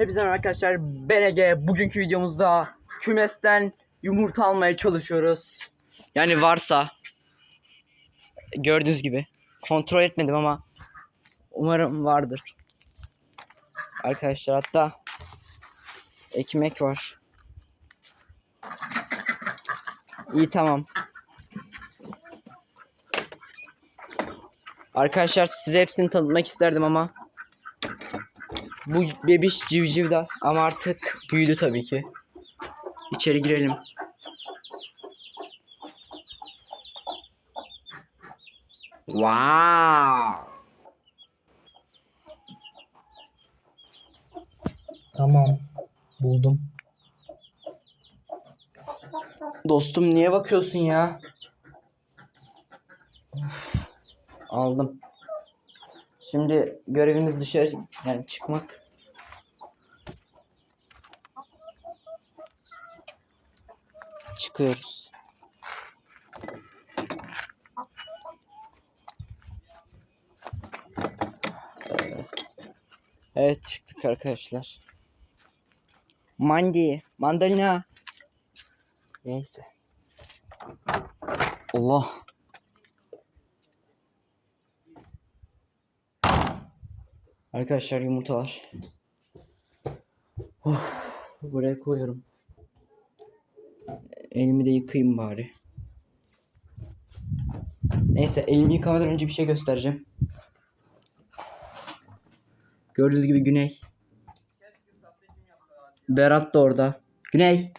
Hepinize arkadaşlar. BRG bugünkü videomuzda kümesten yumurta almaya çalışıyoruz. Yani varsa gördüğünüz gibi kontrol etmedim ama umarım vardır. Arkadaşlar hatta ekmek var. İyi tamam. Arkadaşlar size hepsini tanıtmak isterdim ama bu bebiş civciv de ama artık büyüdü tabii ki. İçeri girelim. Wow. Tamam. Buldum. Dostum niye bakıyorsun ya? Of, Aldım. Şimdi görevimiz dışarı yani çıkmak. Çıkıyoruz. Evet çıktık arkadaşlar. Mandi, mandalina. Neyse. Allah. Arkadaşlar yumurtalar. Of, buraya koyuyorum. Elimi de yıkayayım bari. Neyse elimi yıkamadan önce bir şey göstereceğim. Gördüğünüz gibi Güney. Berat da orada. Güney.